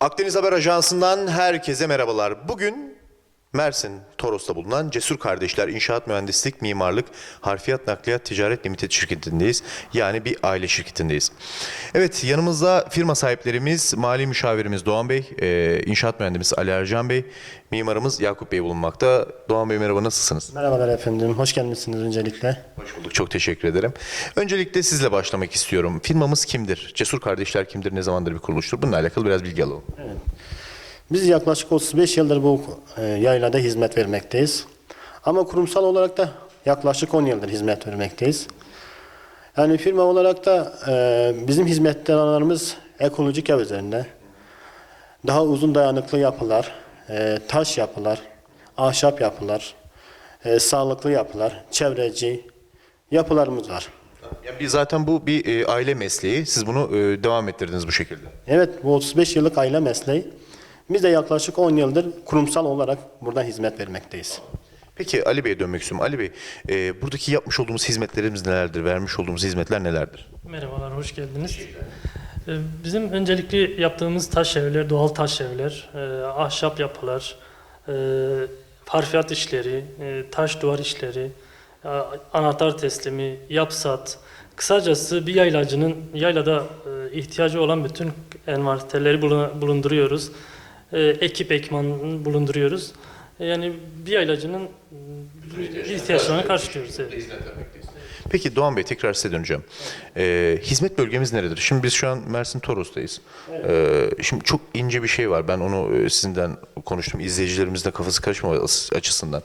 Akdeniz Haber Ajansı'ndan herkese merhabalar. Bugün Mersin, Toros'ta bulunan Cesur Kardeşler İnşaat Mühendislik Mimarlık Harfiyat Nakliyat Ticaret Limited şirketindeyiz. Yani bir aile şirketindeyiz. Evet yanımızda firma sahiplerimiz, mali müşavirimiz Doğan Bey, e, inşaat mühendisimiz Ali Ercan Bey, mimarımız Yakup Bey bulunmakta. Doğan Bey merhaba nasılsınız? Merhabalar efendim, hoş gelmişsiniz öncelikle. Hoş bulduk, çok teşekkür ederim. Öncelikle sizle başlamak istiyorum. Firmamız kimdir? Cesur Kardeşler kimdir? Ne zamandır bir kuruluştur? Bununla alakalı biraz bilgi alalım. Biz yaklaşık 35 yıldır bu e, yaylada hizmet vermekteyiz. Ama kurumsal olarak da yaklaşık 10 yıldır hizmet vermekteyiz. Yani firma olarak da e, bizim hizmet alanlarımız ekolojik ev üzerinde. Daha uzun dayanıklı yapılar, e, taş yapılar, ahşap yapılar, sağlıklı yapılar, çevreci yapılarımız var. Yani bir- zaten bu bir aile mesleği. Siz bunu devam ettirdiniz bu şekilde. Evet, bu 35 yıllık aile mesleği. Biz de yaklaşık 10 yıldır kurumsal olarak burada hizmet vermekteyiz. Peki Ali Bey'e dönmek istiyorum. Ali Bey, e, buradaki yapmış olduğumuz hizmetlerimiz nelerdir? Vermiş olduğumuz hizmetler nelerdir? Merhabalar, hoş geldiniz. Ee, Bizim öncelikli yaptığımız taş evler, doğal taş evler, e, ahşap yapılar, e, harfiyat işleri, e, taş duvar işleri, a- anahtar teslimi, yapsat, kısacası bir yaylacının yaylada e, ihtiyacı olan bütün envanterleri bulun- bulunduruyoruz. E, Ekip ekman bulunduruyoruz. E, Yani bir yaylacının e, ihtiyaçlarını karşılıyoruz. Evet. Peki Doğan Bey tekrar size döneceğim. E, hizmet bölgemiz neredir? Şimdi biz şu an Mersin Toros'tayız. E, şimdi çok ince bir şey var. Ben onu e, sizinden konuştum. İzleyicilerimizin de kafası karışmaması açısından.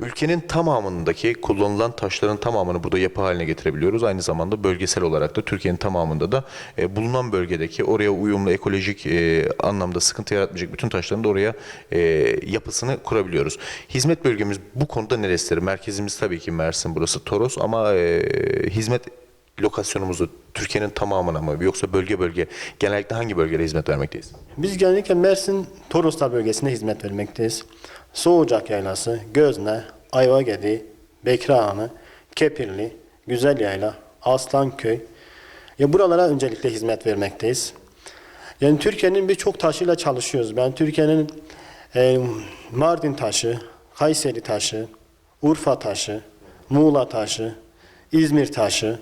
Ülkenin tamamındaki kullanılan taşların tamamını burada yapı haline getirebiliyoruz. Aynı zamanda bölgesel olarak da Türkiye'nin tamamında da e, bulunan bölgedeki oraya uyumlu ekolojik e, anlamda sıkıntı yaratmayacak bütün taşların da oraya e, yapısını kurabiliyoruz. Hizmet bölgemiz bu konuda neresidir? Merkezimiz tabii ki Mersin burası Toros ama e, hizmet lokasyonumuzu Türkiye'nin tamamına mı yoksa bölge bölge genellikle hangi bölgede hizmet vermekteyiz? Biz genellikle Mersin Toroslar bölgesinde hizmet vermekteyiz. Soğucak Yaylası, Gözne, Ayvagedi, Bekrahanı, Kepirli, Güzel Yayla, Aslanköy. Ya buralara öncelikle hizmet vermekteyiz. Yani Türkiye'nin birçok taşıyla çalışıyoruz. Ben Türkiye'nin e, Mardin taşı, Kayseri taşı, Urfa taşı, Muğla taşı, İzmir taşı,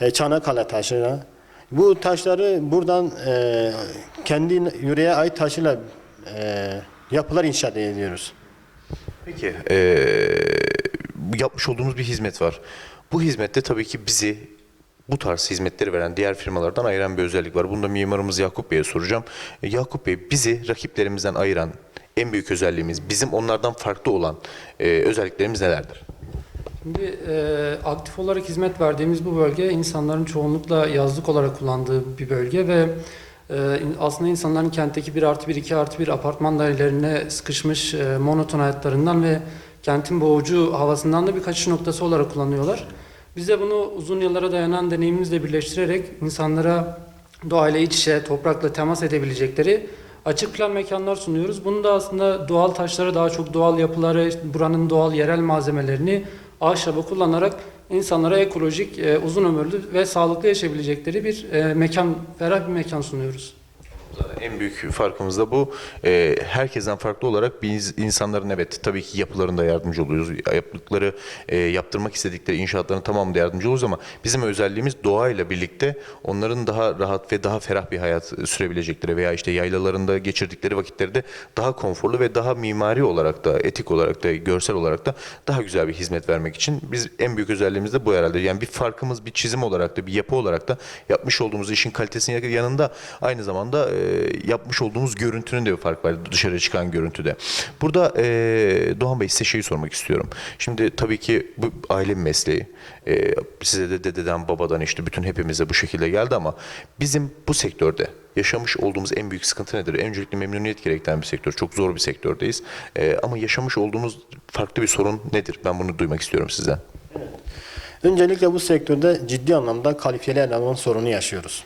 e, Çanakkale taşı. Bu taşları buradan e, kendi yüreğe ait taşıyla e, yapılar inşa ediyoruz. Peki eee, bu yapmış olduğumuz bir hizmet var. Bu hizmette tabii ki bizi bu tarz hizmetleri veren diğer firmalardan ayıran bir özellik var. Bunu da mimarımız Yakup Bey'e soracağım. E, Yakup Bey bizi rakiplerimizden ayıran en büyük özelliğimiz, bizim onlardan farklı olan e, özelliklerimiz nelerdir? Şimdi e, aktif olarak hizmet verdiğimiz bu bölge insanların çoğunlukla yazlık olarak kullandığı bir bölge ve e, aslında insanların kentteki 1 artı 1, 2 artı 1 apartman dairelerine sıkışmış e, monoton hayatlarından ve kentin boğucu havasından da bir kaçış noktası olarak kullanıyorlar. Biz de bunu uzun yıllara dayanan deneyimimizle birleştirerek insanlara doğayla iç içe, toprakla temas edebilecekleri açık plan mekanlar sunuyoruz. Bunu da aslında doğal taşları, daha çok doğal yapıları, buranın doğal yerel malzemelerini ahşabı kullanarak insanlara ekolojik, e, uzun ömürlü ve sağlıklı yaşayabilecekleri bir e, mekan, ferah bir mekan sunuyoruz. En büyük farkımız da bu. Ee, herkesten farklı olarak biz insanların evet tabii ki yapılarında yardımcı oluyoruz. Yaptıkları, e, yaptırmak istedikleri inşaatların tamamında yardımcı oluyoruz ama bizim özelliğimiz doğayla birlikte onların daha rahat ve daha ferah bir hayat sürebilecekleri veya işte yaylalarında geçirdikleri vakitleri de daha konforlu ve daha mimari olarak da, etik olarak da, görsel olarak da daha güzel bir hizmet vermek için biz en büyük özelliğimiz de bu herhalde. Yani bir farkımız bir çizim olarak da bir yapı olarak da yapmış olduğumuz işin kalitesinin yanında aynı zamanda e, yapmış olduğumuz görüntünün de bir fark var dışarı çıkan görüntüde. Burada e, Doğan Bey size şeyi sormak istiyorum. Şimdi tabii ki bu aile mesleği. E, size de dededen babadan işte bütün hepimize bu şekilde geldi ama bizim bu sektörde yaşamış olduğumuz en büyük sıkıntı nedir? Öncelikle memnuniyet gerektiren bir sektör. Çok zor bir sektördeyiz. E, ama yaşamış olduğumuz farklı bir sorun nedir? Ben bunu duymak istiyorum sizden. Öncelikle bu sektörde ciddi anlamda kalifiyeli eleman sorunu yaşıyoruz.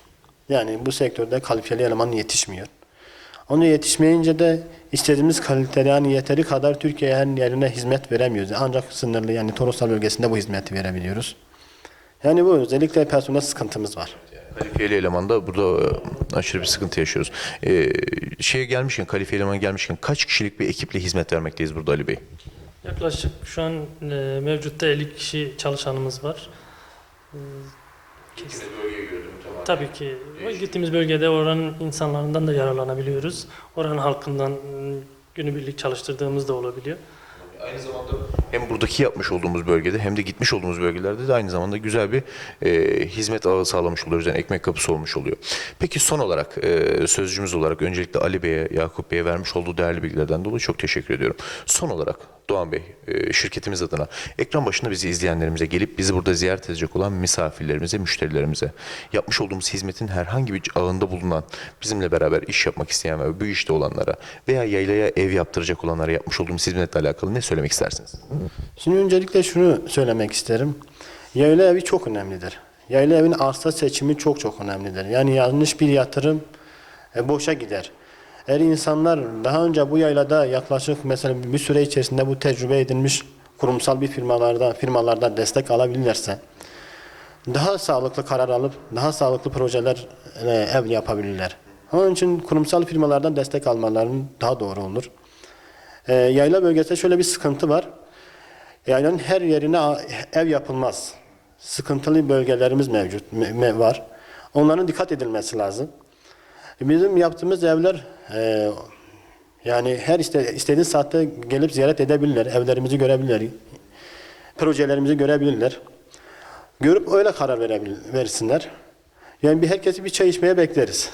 Yani bu sektörde kalifiyeli eleman yetişmiyor. Onu yetişmeyince de istediğimiz kalitede yani yeteri kadar Türkiye her yerine hizmet veremiyoruz. Ancak sınırlı yani Toroslar bölgesinde bu hizmeti verebiliyoruz. Yani bu özellikle personel sıkıntımız var. Kalifiyeli elemanda burada e, aşırı bir sıkıntı yaşıyoruz. E, şeye gelmişken, kalifiye eleman gelmişken kaç kişilik bir ekiple hizmet vermekteyiz burada Ali Bey? Yaklaşık şu an e, mevcutta 50 kişi çalışanımız var. E, kes- Tabii ki gittiğimiz bölgede oranın insanlarından da yararlanabiliyoruz. Oranın halkından günübirlik çalıştırdığımız da olabiliyor. Aynı zamanda hem buradaki yapmış olduğumuz bölgede hem de gitmiş olduğumuz bölgelerde de aynı zamanda güzel bir e, hizmet ağı sağlamış oluyoruz. Yani ekmek kapısı olmuş oluyor. Peki son olarak e, sözcümüz olarak öncelikle Ali Bey'e, Yakup Bey'e vermiş olduğu değerli bilgilerden dolayı çok teşekkür ediyorum. Son olarak Doğan Bey e, şirketimiz adına ekran başında bizi izleyenlerimize gelip bizi burada ziyaret edecek olan misafirlerimize, müşterilerimize yapmış olduğumuz hizmetin herhangi bir ağında bulunan bizimle beraber iş yapmak isteyen ve bu işte olanlara veya yaylaya ev yaptıracak olanlara yapmış olduğumuz hizmetle alakalı ne söylemek istersiniz? Şimdi öncelikle şunu söylemek isterim. Yayla evi çok önemlidir. Yayla evin arsa seçimi çok çok önemlidir. Yani yanlış bir yatırım e, boşa gider. Eğer insanlar daha önce bu yaylada yaklaşık mesela bir süre içerisinde bu tecrübe edilmiş kurumsal bir firmalarda firmalarda destek alabilirlerse daha sağlıklı karar alıp daha sağlıklı projeler e, ev yapabilirler. Onun için kurumsal firmalardan destek almaların daha doğru olur. E, yayla bölgesinde şöyle bir sıkıntı var. Yaylanın her yerine ev yapılmaz. Sıkıntılı bölgelerimiz mevcut me- me- var. Onların dikkat edilmesi lazım. Bizim yaptığımız evler e, yani her iste, saatte gelip ziyaret edebilirler, evlerimizi görebilirler, projelerimizi görebilirler. Görüp öyle karar verebil, versinler. Yani bir herkesi bir çay içmeye bekleriz.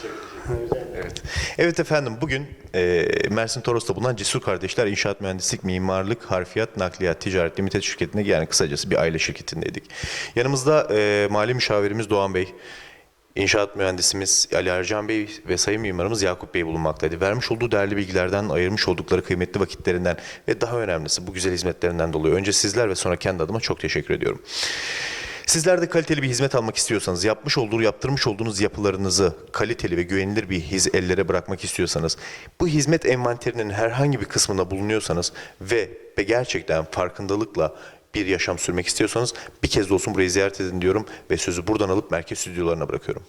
Evet. Evet efendim bugün e, Mersin Toros'ta bulunan Cesur Kardeşler İnşaat Mühendislik Mimarlık Harfiyat Nakliyat Ticaret Limited şirketinde yani kısacası bir aile şirketindeydik. Yanımızda e, mali müşavirimiz Doğan Bey, İnşaat mühendisimiz Ali Ercan Bey ve sayın mimarımız Yakup Bey bulunmaktaydı. Vermiş olduğu değerli bilgilerden, ayırmış oldukları kıymetli vakitlerinden ve daha önemlisi bu güzel hizmetlerinden dolayı önce sizler ve sonra kendi adıma çok teşekkür ediyorum. Sizler de kaliteli bir hizmet almak istiyorsanız, yapmış olduğu, yaptırmış olduğunuz yapılarınızı kaliteli ve güvenilir bir hiz ellere bırakmak istiyorsanız, bu hizmet envanterinin herhangi bir kısmında bulunuyorsanız ve, ve gerçekten farkındalıkla bir yaşam sürmek istiyorsanız bir kez de olsun burayı ziyaret edin diyorum ve sözü buradan alıp merkez stüdyolarına bırakıyorum.